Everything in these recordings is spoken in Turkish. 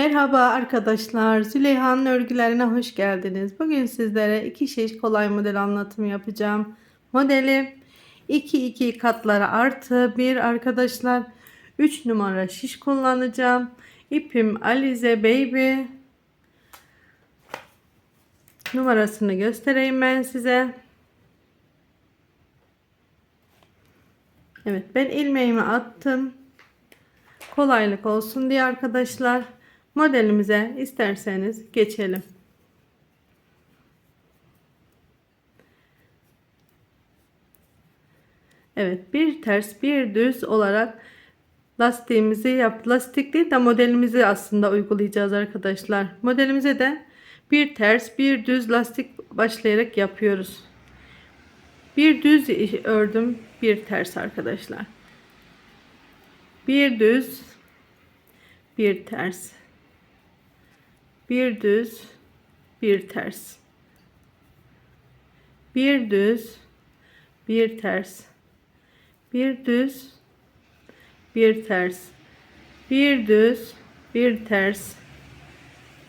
Merhaba arkadaşlar. Züleyha'nın örgülerine hoş geldiniz. Bugün sizlere iki şiş kolay model anlatımı yapacağım. Modeli 2 2 katları artı 1 arkadaşlar. 3 numara şiş kullanacağım. İpim Alize Baby. Numarasını göstereyim ben size. Evet ben ilmeğimi attım. Kolaylık olsun diye arkadaşlar modelimize isterseniz geçelim. Evet bir ters bir düz olarak lastiğimizi yap lastik değil de modelimizi aslında uygulayacağız arkadaşlar. Modelimize de bir ters bir düz lastik başlayarak yapıyoruz. Bir düz ördüm bir ters arkadaşlar. Bir düz bir ters bir düz bir ters. Bir düz bir ters. Bir düz bir ters. Bir düz bir ters.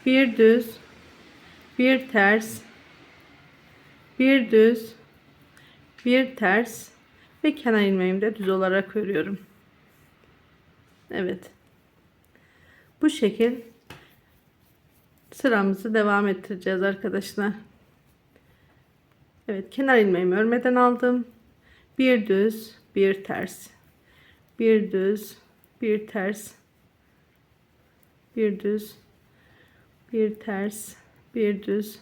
Bir düz bir ters. Bir düz bir ters. Ve kenar ilmeğimi de düz olarak örüyorum. Evet. Bu şekil sıramızı devam ettireceğiz arkadaşlar. Evet kenar ilmeğimi örmeden aldım. Bir düz, bir ters. Bir düz, bir ters. Bir düz, bir ters, bir düz,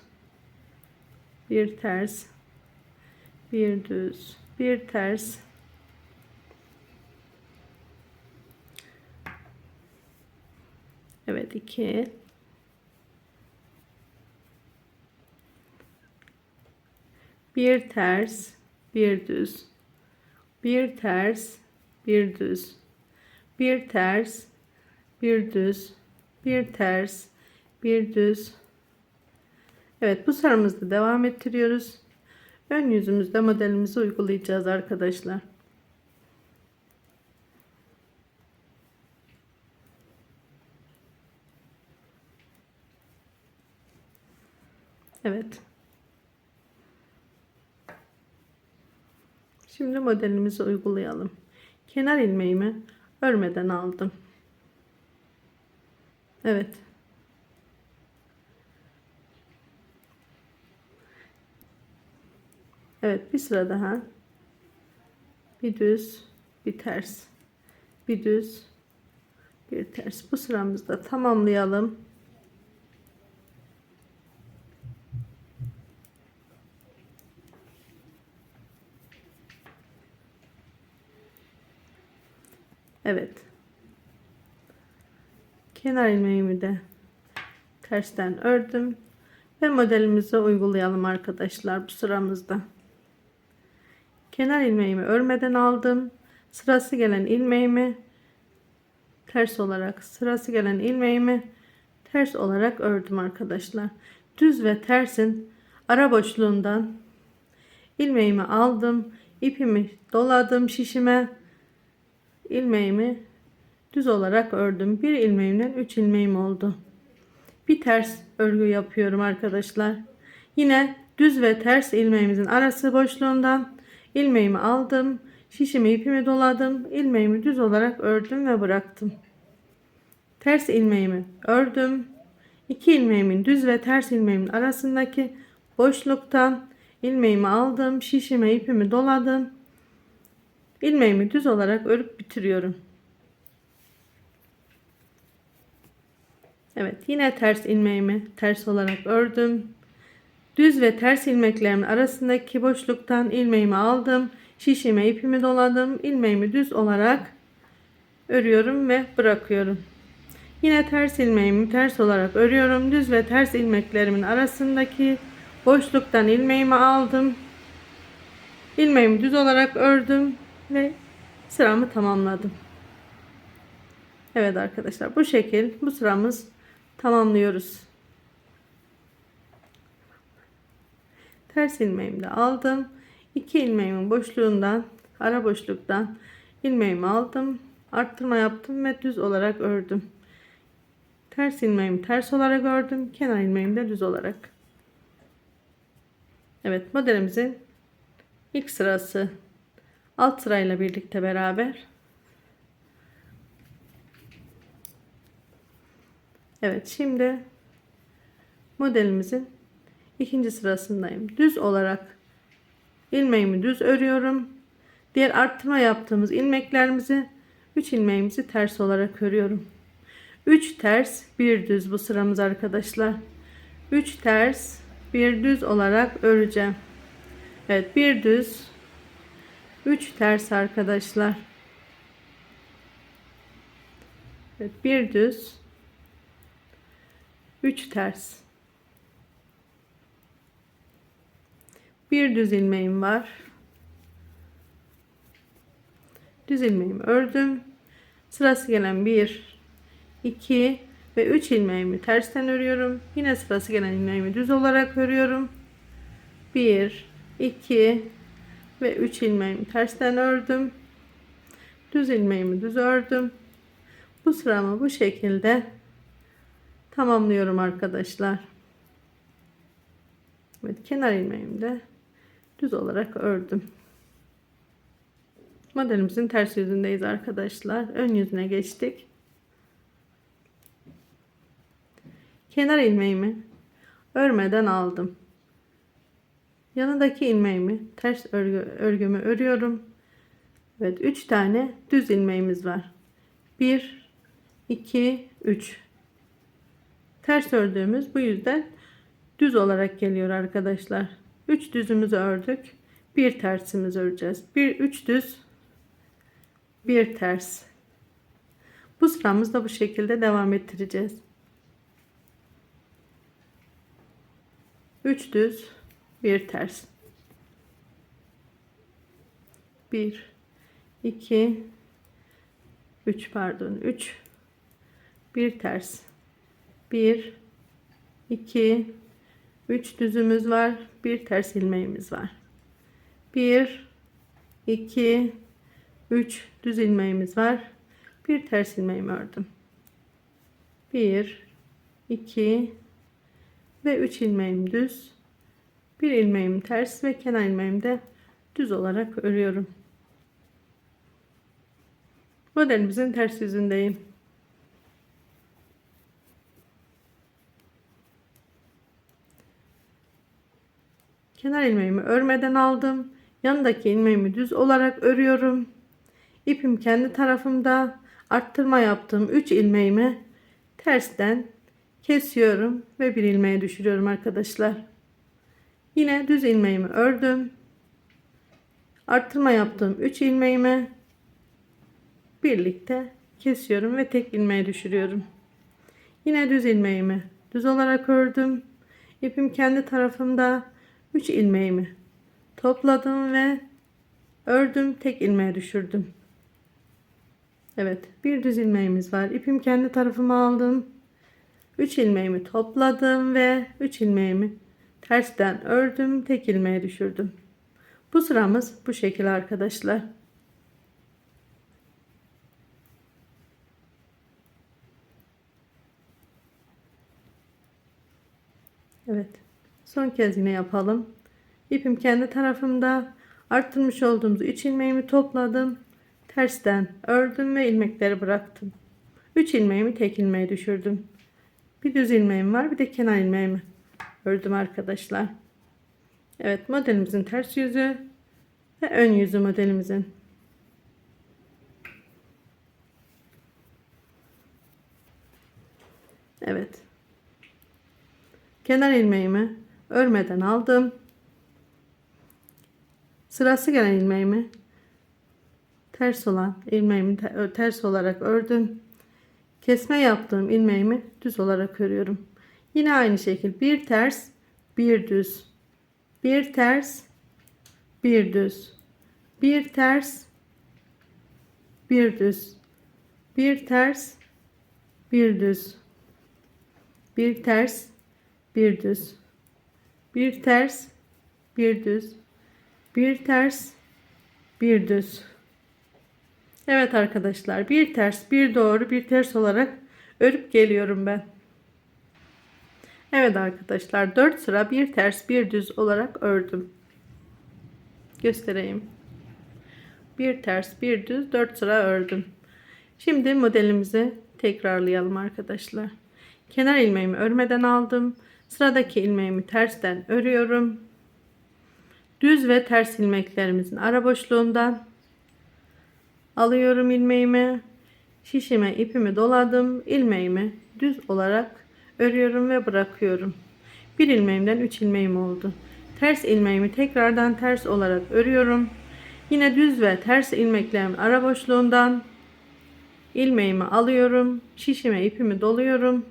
bir ters, bir düz, bir ters. Evet 2 bir ters bir düz. Bir ters bir düz. Bir ters bir düz. Bir ters bir düz. Evet bu sıramızda devam ettiriyoruz. Ön yüzümüzde modelimizi uygulayacağız arkadaşlar. Evet Şimdi modelimizi uygulayalım. Kenar ilmeğimi örmeden aldım. Evet. Evet bir sıra daha. Bir düz, bir ters. Bir düz, bir ters. Bu sıramızda tamamlayalım. Evet. Kenar ilmeğimi de tersten ördüm. Ve modelimizi uygulayalım arkadaşlar bu sıramızda. Kenar ilmeğimi örmeden aldım. Sırası gelen ilmeğimi ters olarak sırası gelen ilmeğimi ters olarak ördüm arkadaşlar. Düz ve tersin ara boşluğundan ilmeğimi aldım. ipimi doladım şişime ilmeğimi düz olarak ördüm. Bir ilmeğimden 3 ilmeğim oldu. Bir ters örgü yapıyorum arkadaşlar. Yine düz ve ters ilmeğimizin arası boşluğundan ilmeğimi aldım. Şişimi ipimi doladım. ilmeğimi düz olarak ördüm ve bıraktım. Ters ilmeğimi ördüm. İki ilmeğimin düz ve ters ilmeğimin arasındaki boşluktan ilmeğimi aldım. Şişime ipimi doladım ilmeğimi düz olarak örüp bitiriyorum. Evet yine ters ilmeğimi ters olarak ördüm. Düz ve ters ilmeklerimin arasındaki boşluktan ilmeğimi aldım. Şişime ipimi doladım. ilmeğimi düz olarak örüyorum ve bırakıyorum. Yine ters ilmeğimi ters olarak örüyorum. Düz ve ters ilmeklerimin arasındaki boşluktan ilmeğimi aldım. ilmeğimi düz olarak ördüm ve sıramı tamamladım. Evet arkadaşlar bu şekil bu sıramız tamamlıyoruz. Ters ilmeğimi de aldım. 2 ilmeğimin boşluğundan ara boşluktan ilmeğimi aldım. Arttırma yaptım ve düz olarak ördüm. Ters ilmeğimi ters olarak ördüm. Kenar ilmeğimi de düz olarak. Evet modelimizin ilk sırası alt sırayla birlikte beraber. Evet şimdi modelimizin ikinci sırasındayım. Düz olarak ilmeğimi düz örüyorum. Diğer arttırma yaptığımız ilmeklerimizi 3 ilmeğimizi ters olarak örüyorum. 3 ters, 1 düz bu sıramız arkadaşlar. 3 ters, 1 düz olarak öreceğim. Evet, 1 düz, 3 ters arkadaşlar. Evet, 1 düz, 3 ters. Bir düz ilmeğim var. Düz ilmeğimi ördüm. Sırası gelen 1, 2 ve 3 ilmeğimi tersten örüyorum. Yine sırası gelen ilmeğimi düz olarak örüyorum. 1, 2 ve 3 ilmeğimi tersten ördüm. Düz ilmeğimi düz ördüm. Bu sıramı bu şekilde tamamlıyorum arkadaşlar. Evet kenar ilmeğimi de düz olarak ördüm. Modelimizin ters yüzündeyiz arkadaşlar. Ön yüzüne geçtik. Kenar ilmeğimi örmeden aldım. Yanındaki ilmeğimi ters örgü, örgümü örüyorum. Evet 3 tane düz ilmeğimiz var. 1 2 3 Ters ördüğümüz bu yüzden düz olarak geliyor arkadaşlar. 3 düzümüzü ördük. Bir tersimiz öreceğiz. Bir 3 düz bir ters. Bu sıramızda bu şekilde devam ettireceğiz. 3 düz bir ters. 1 2 3 pardon 3 bir ters. 1 2 3 düzümüz var. Bir ters ilmeğimiz var. 1 2 3 düz ilmeğimiz var. Bir ters ilmeğimi ördüm. 1 2 ve 3 ilmeğim düz. Bir ilmeğim ters ve kenar ilmeğimi de düz olarak örüyorum. Modelimizin ters yüzündeyim. Kenar ilmeğimi örmeden aldım. Yanındaki ilmeğimi düz olarak örüyorum. İpim kendi tarafımda. Arttırma yaptığım 3 ilmeğimi tersten kesiyorum ve bir ilmeğe düşürüyorum arkadaşlar. Yine düz ilmeğimi ördüm. Arttırma yaptığım 3 ilmeğimi birlikte kesiyorum ve tek ilmeğe düşürüyorum. Yine düz ilmeğimi düz olarak ördüm. İpim kendi tarafımda 3 ilmeğimi topladım ve ördüm tek ilmeğe düşürdüm. Evet bir düz ilmeğimiz var. İpim kendi tarafıma aldım. 3 ilmeğimi topladım ve 3 ilmeğimi tersten ördüm tek ilmeğe düşürdüm. Bu sıramız bu şekilde arkadaşlar. Evet. Son kez yine yapalım. İpim kendi tarafımda arttırmış olduğumuz 3 ilmeğimi topladım. Tersten ördüm ve ilmekleri bıraktım. 3 ilmeğimi tek ilmeğe düşürdüm. Bir düz ilmeğim var bir de kenar ilmeğimi ördüm arkadaşlar. Evet modelimizin ters yüzü ve ön yüzü modelimizin. Evet. Kenar ilmeğimi örmeden aldım. Sırası gelen ilmeğimi ters olan ilmeğimi ters olarak ördüm. Kesme yaptığım ilmeğimi düz olarak örüyorum. Yine aynı şekilde bir ters, bir düz. Bir ters, bir düz. Bir ters, bir düz. Bir ters, bir düz. Bir ters, bir düz bir ters bir düz bir ters bir düz Evet arkadaşlar bir ters bir doğru bir ters olarak örüp geliyorum ben. Evet arkadaşlar 4 sıra bir ters bir düz olarak ördüm. Göstereyim. Bir ters bir düz 4 sıra ördüm. Şimdi modelimizi tekrarlayalım arkadaşlar. Kenar ilmeğimi örmeden aldım. Sıradaki ilmeğimi tersten örüyorum. Düz ve ters ilmeklerimizin ara boşluğundan alıyorum ilmeğimi. Şişime ipimi doladım. ilmeğimi düz olarak örüyorum ve bırakıyorum. Bir ilmeğimden 3 ilmeğim oldu. Ters ilmeğimi tekrardan ters olarak örüyorum. Yine düz ve ters ilmeklerimin ara boşluğundan ilmeğimi alıyorum. Şişime ipimi doluyorum.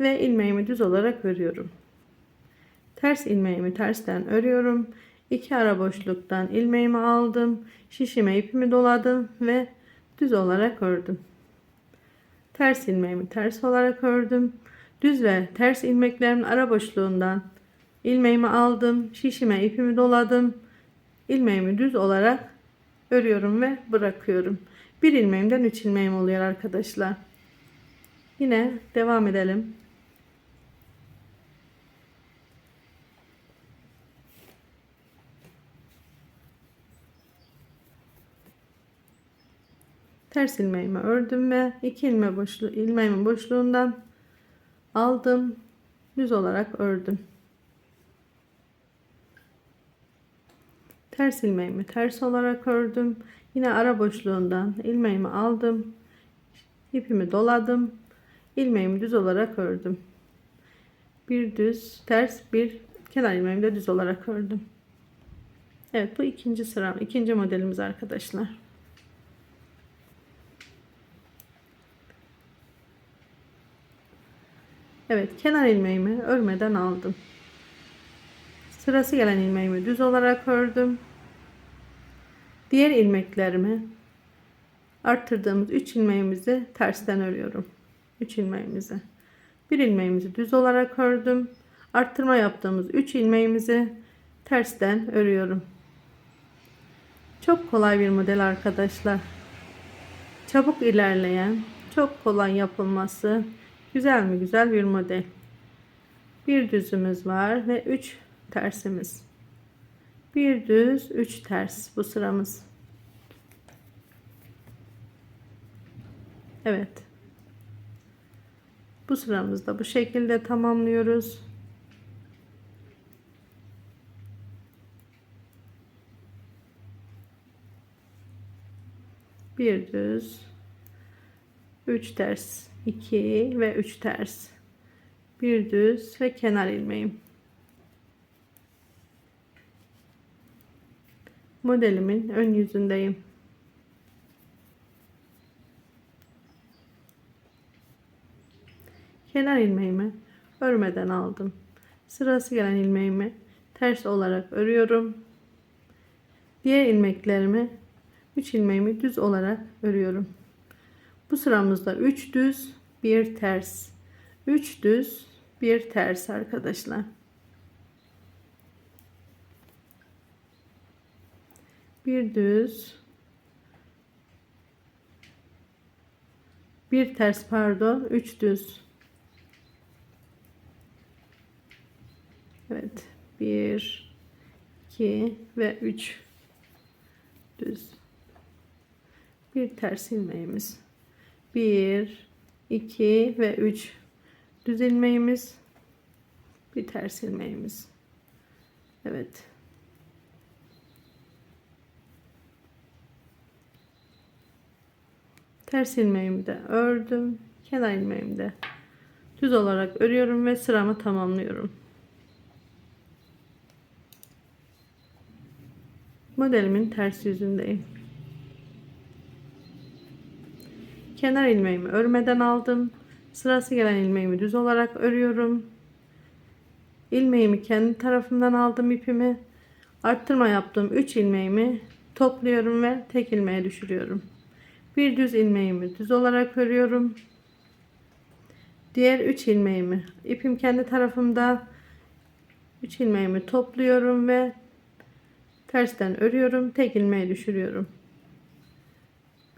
Ve ilmeğimi düz olarak örüyorum. Ters ilmeğimi tersten örüyorum. İki ara boşluktan ilmeğimi aldım. Şişime ipimi doladım ve düz olarak ördüm. Ters ilmeğimi ters olarak ördüm. Düz ve ters ilmeklerimin ara boşluğundan ilmeğimi aldım. Şişime ipimi doladım. ilmeğimi düz olarak örüyorum ve bırakıyorum. Bir ilmeğimden 3 ilmeğim oluyor arkadaşlar. Yine devam edelim. Ters ilmeğimi ördüm ve iki ilme boşluğu ilmeğimin boşluğundan aldım. Düz olarak ördüm. Ters ilmeğimi ters olarak ördüm. Yine ara boşluğundan ilmeğimi aldım. İpimi doladım. İlmeğimi düz olarak ördüm. Bir düz ters bir kenar ilmeğimi de düz olarak ördüm. Evet bu ikinci sıram ikinci modelimiz arkadaşlar Evet kenar ilmeğimi örmeden aldım. Sırası gelen ilmeğimi düz olarak ördüm. Diğer ilmeklerimi arttırdığımız 3 ilmeğimizi tersten örüyorum. 3 ilmeğimizi. Bir ilmeğimizi düz olarak ördüm. Arttırma yaptığımız 3 ilmeğimizi tersten örüyorum. Çok kolay bir model arkadaşlar. Çabuk ilerleyen, çok kolay yapılması, Güzel mi? Güzel bir model. Bir düzümüz var ve 3 tersimiz. Bir düz, 3 ters bu sıramız. Evet. Bu sıramızda bu şekilde tamamlıyoruz. Bir düz, 3 ters 2 ve 3 ters. Bir düz ve kenar ilmeğim. Modelimin ön yüzündeyim. Kenar ilmeğimi örmeden aldım. Sırası gelen ilmeğimi ters olarak örüyorum. Diğer ilmeklerimi 3 ilmeğimi düz olarak örüyorum bu sıramızda 3 düz, bir ters. 3 düz, bir ters arkadaşlar. Bir düz, bir ters pardon, 3 düz. Evet. 1 2 ve 3 düz. Bir ters ilmeğimiz. 1 2 ve 3 düz ilmeğimiz bir ters ilmeğimiz. Evet. Ters ilmeğimi de ördüm kenar ilmeğimi de düz olarak örüyorum ve sıramı tamamlıyorum. Modelimin ters yüzündeyim kenar ilmeğimi örmeden aldım. Sırası gelen ilmeğimi düz olarak örüyorum. ilmeğimi kendi tarafından aldım ipimi. Arttırma yaptığım 3 ilmeğimi topluyorum ve tek ilmeğe düşürüyorum. Bir düz ilmeğimi düz olarak örüyorum. Diğer 3 ilmeğimi ipim kendi tarafımda 3 ilmeğimi topluyorum ve tersten örüyorum. Tek ilmeğe düşürüyorum.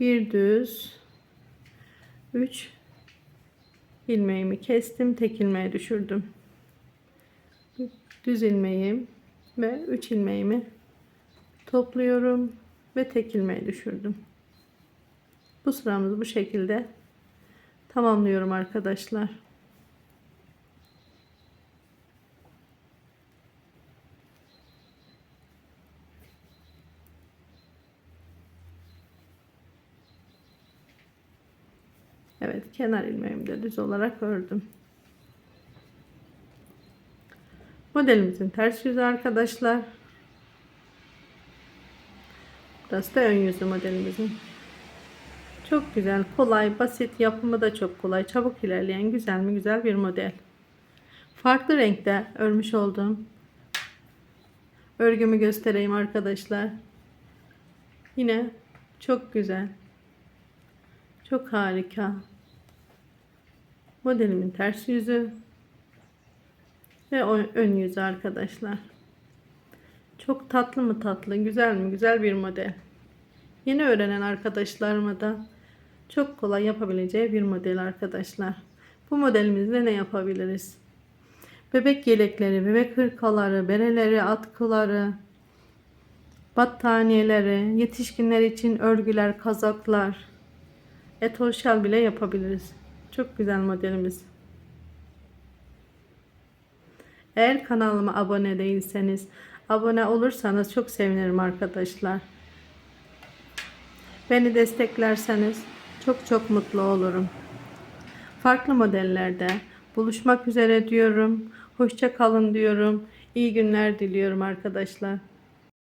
Bir düz 3 ilmeğimi kestim. Tek ilmeğe düşürdüm. Düz ilmeğim ve 3 ilmeğimi topluyorum ve tek ilmeğe düşürdüm. Bu sıramızı bu şekilde tamamlıyorum arkadaşlar. Evet kenar ilmeğimi de düz olarak ördüm. Modelimizin ters yüzü arkadaşlar. Burası da ön yüzü modelimizin. Çok güzel, kolay, basit, yapımı da çok kolay, çabuk ilerleyen güzel mi güzel bir model. Farklı renkte örmüş olduğum örgümü göstereyim arkadaşlar. Yine çok güzel. Çok harika. Modelimin ters yüzü ve ön yüzü arkadaşlar. Çok tatlı mı tatlı, güzel mi güzel bir model. Yeni öğrenen arkadaşlarıma da çok kolay yapabileceği bir model arkadaşlar. Bu modelimizde ne yapabiliriz? Bebek yelekleri, bebek hırkaları, bereleri, atkıları, battaniyeleri, yetişkinler için örgüler, kazaklar, etol bile yapabiliriz. Çok güzel modelimiz. Eğer kanalıma abone değilseniz, abone olursanız çok sevinirim arkadaşlar. Beni desteklerseniz çok çok mutlu olurum. Farklı modellerde buluşmak üzere diyorum. Hoşça kalın diyorum. İyi günler diliyorum arkadaşlar.